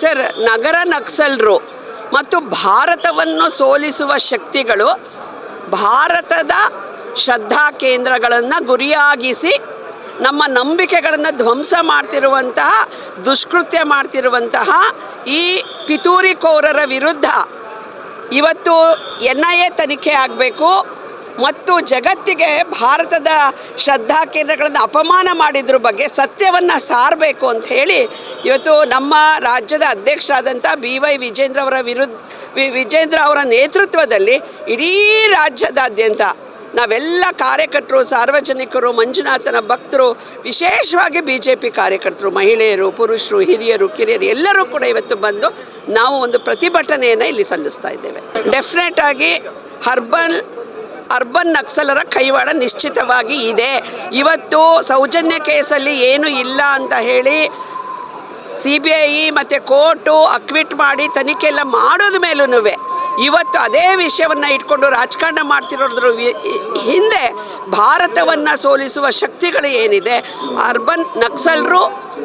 Sir, ನಗರ ನಕ್ಸಲರು ಮತ್ತು ಭಾರತವನ್ನು ಸೋಲಿಸುವ ಶಕ್ತಿಗಳು ಭಾರತದ ಶ್ರದ್ಧಾ ಕೇಂದ್ರಗಳನ್ನು ಗುರಿಯಾಗಿಸಿ ನಮ್ಮ ನಂಬಿಕೆಗಳನ್ನು ಧ್ವಂಸ ಮಾಡ್ತಿರುವಂತಹ, ದುಷ್ಕೃತ್ಯ ಮಾಡ್ತಿರುವಂತಹ ಈ ಪಿತೂರಿಕೋರರ ವಿರುದ್ಧ ಇವತ್ತು ಎನ್ ಐ ಎ ತನಿಖೆ ಆಗಬೇಕು. ಮತ್ತು ಜಗತ್ತಿಗೆ ಭಾರತದ ಶ್ರದ್ಧಾ ಕೇಂದ್ರಗಳನ್ನು ಅಪಮಾನ ಮಾಡಿದ್ರ ಬಗ್ಗೆ ಸತ್ಯವನ್ನು ಸಾರಬೇಕು ಅಂತ ಹೇಳಿ ಇವತ್ತು ನಮ್ಮ ರಾಜ್ಯದ ಅಧ್ಯಕ್ಷರಾದಂಥ ಬಿ ವೈ ವಿಜೇಂದ್ರ ಅವರ ವಿರುದ್ಧ ವಿಜೇಂದ್ರ ಅವರ ನೇತೃತ್ವದಲ್ಲಿ ಇಡೀ ರಾಜ್ಯದಾದ್ಯಂತ ನಾವೆಲ್ಲ ಕಾರ್ಯಕರ್ತರು, ಸಾರ್ವಜನಿಕರು, ಮಂಜುನಾಥನ ಭಕ್ತರು, ವಿಶೇಷವಾಗಿ ಬಿ ಜೆ ಪಿ ಕಾರ್ಯಕರ್ತರು, ಮಹಿಳೆಯರು, ಪುರುಷರು, ಹಿರಿಯರು, ಕಿರಿಯರು ಎಲ್ಲರೂ ಕೂಡ ಇವತ್ತು ಬಂದು ನಾವು ಒಂದು ಪ್ರತಿಭಟನೆಯನ್ನು ಇಲ್ಲಿ ಸಲ್ಲಿಸ್ತಾ ಇದ್ದೇವೆ. ಡೆಫಿನೆಟ್ ಆಗಿ ಹರ್ಬಲ್ ಅರ್ಬನ್ ನಕ್ಸಲರ ಕೈವಾಡ ನಿಶ್ಚಿತವಾಗಿ ಇದೆ. ಇವತ್ತು ಸೌಜನ್ಯ ಕೇಸಲ್ಲಿ ಏನು ಇಲ್ಲ ಅಂತ ಹೇಳಿ ಸಿ ಬಿ ಐ ಮತ್ತು ಕೋರ್ಟು ಅಕ್ವಿಟ್ ಮಾಡಿ ತನಿಖೆ ಮಾಡೋದ ಮೇಲೂ ಇವತ್ತು ಅದೇ ವಿಷಯವನ್ನು ಇಟ್ಕೊಂಡು ರಾಜಕಾರಣ ಮಾಡ್ತಿರೋದ್ರ ಹಿಂದೆ ಭಾರತವನ್ನು ಸೋಲಿಸುವ ಶಕ್ತಿಗಳು ಏನಿದೆ, ಅರ್ಬನ್ ನಕ್ಸಲರು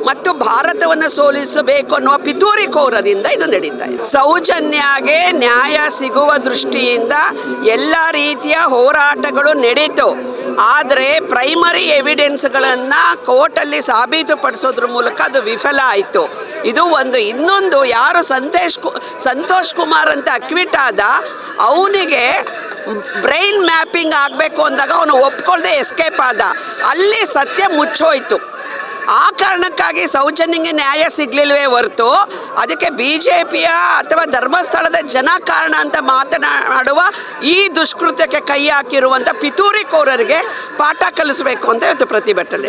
ಮತ್ತು ಭಾರತವನ್ನು ಸೋಲಿಸಬೇಕು ಅನ್ನುವ ಪಿತೂರಿಕೋರರಿಂದ ಇದು ನಡೀತಾ ಇದೆ. ಸೌಜನ್ಯಗೆ ನ್ಯಾಯ ಸಿಗುವ ದೃಷ್ಟಿಯಿಂದ ಎಲ್ಲ ರೀತಿಯ ಹೋರಾಟಗಳು ನಡೀತು. ಆದರೆ ಪ್ರೈಮರಿ ಎವಿಡೆನ್ಸ್ಗಳನ್ನು ಕೋರ್ಟಲ್ಲಿ ಸಾಬೀತುಪಡಿಸೋದ್ರ ಮೂಲಕ ಅದು ವಿಫಲ ಆಯಿತು. ಇದು ಒಂದು ಇನ್ನೊಂದು ಯಾರು ಸಂತೇಶ್ ಕು, ಸಂತೋಷ್ ಕುಮಾರ್ ಅಂತ ಅಕ್ವಿಟ್ ಆದ ಅವನಿಗೆ ಬ್ರೈನ್ ಮ್ಯಾಪಿಂಗ್ ಆಗಬೇಕು ಅಂದಾಗ ಅವನು ಒಪ್ಕೊಳ್ದೆ ಎಸ್ಕೇಪ್ ಆದ. ಅಲ್ಲಿ ಸತ್ಯ ಮುಚ್ಚೋಯ್ತು. ಆ ಕಾರಣಕ್ಕಾಗಿ ಸೌಜನ್ಯಗೆ ನ್ಯಾಯ ಸಿಗ್ಲಿಲ್ವೇ ಹೊರತು ಅದಕ್ಕೆ ಬಿ ಜೆ ಪಿಯ ಅಥವಾ ಧರ್ಮಸ್ಥಳದ ಜನ ಕಾರಣ ಅಂತ ಮಾತನಾಡುವ ಈ ದುಷ್ಕೃತ್ಯಕ್ಕೆ ಕೈ ಹಾಕಿರುವಂಥ ಪಿತೂರಿಕೋರರಿಗೆ ಪಾಠ ಕಲಿಸಬೇಕು ಅಂತ ಇವತ್ತು ಪ್ರತಿಭಟನೆ.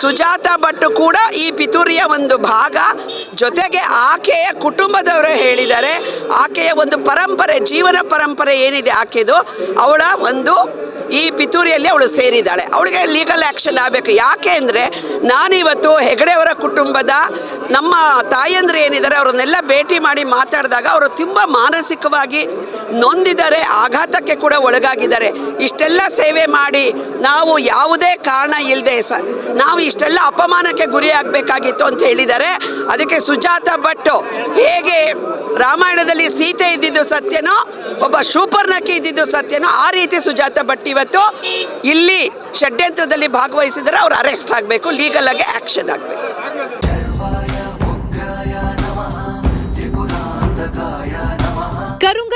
ಸುಜಾತ ಭಟ್ ಕೂಡ ಈ ಪಿತೂರಿಯ ಒಂದು ಭಾಗ. ಜೊತೆಗೆ ಆಕೆಯ ಕುಟುಂಬದವರು ಹೇಳಿದ್ದಾರೆ ಆಕೆಯ ಒಂದು ಪರಂಪರೆ, ಜೀವನ ಪರಂಪರೆ ಏನಿದೆ ಆಕೆದು? ಅವಳ ಒಂದು ಈ ಪಿತೂರಿಯಲ್ಲಿ ಅವಳು ಸೇರಿದ್ದಾಳೆ. ಅವಳಿಗೆ ಲೀಗಲ್ ಆ್ಯಕ್ಷನ್ ಆಗಬೇಕು. ಯಾಕೆ ಅಂದರೆ, ನಾನಿವತ್ತು ಹೆಗಡೆಯವರ ಕುಟುಂಬದ ನಮ್ಮ ತಾಯಂದ್ರೆ ಏನಿದ್ದಾರೆ, ಅವ್ರನ್ನೆಲ್ಲ ಭೇಟಿ ಮಾಡಿ ಮಾತಾಡಿದಾಗ ಅವರು ತುಂಬ ಮಾನಸಿಕವಾಗಿ ನೊಂದಿದ್ದಾರೆ, ಆಘಾತಕ್ಕೆ ಕೂಡ ಒಳಗಾಗಿದ್ದಾರೆ. ಇಷ್ಟೆಲ್ಲ ಸೇವೆ ಮಾಡಿ ನಾವು ಯಾವುದೇ ಕಾರಣ ಇಲ್ಲದೆ ಸ, ನಾವು ಇಷ್ಟೆಲ್ಲ ಅಪಮಾನಕ್ಕೆ ಗುರಿಯಾಗಬೇಕಾಗಿತ್ತು ಅಂತ ಹೇಳಿದ್ದಾರೆ. ಅದಕ್ಕೆ ಸುಜಾತ ಭಟ್ ಹೇಗೆ ರಾಮಾಯಣದಲ್ಲಿ ಸೀತೆ ಇದ್ದಿದ್ದು ಸತ್ಯನೋ, ಒಬ್ಬ ಶೂಪರ್ನಕ್ಕೆ ಇದ್ದಿದ್ದು ಸತ್ಯನೋ, ಆ ರೀತಿ ಸುಜಾತ ಭಟ್ ಇವತ್ತು ಇಲ್ಲಿ ಷಡ್ಯಂತ್ರದಲ್ಲಿ ಭಾಗವಹಿಸಿದರೆ ಅವ್ರು ಅರೆಸ್ಟ್ ಆಗಬೇಕು ಲೀಗಲ್ ಆಗಿ ಆ್ಯಕ್ಷನ್ ಆಗಬೇಕು.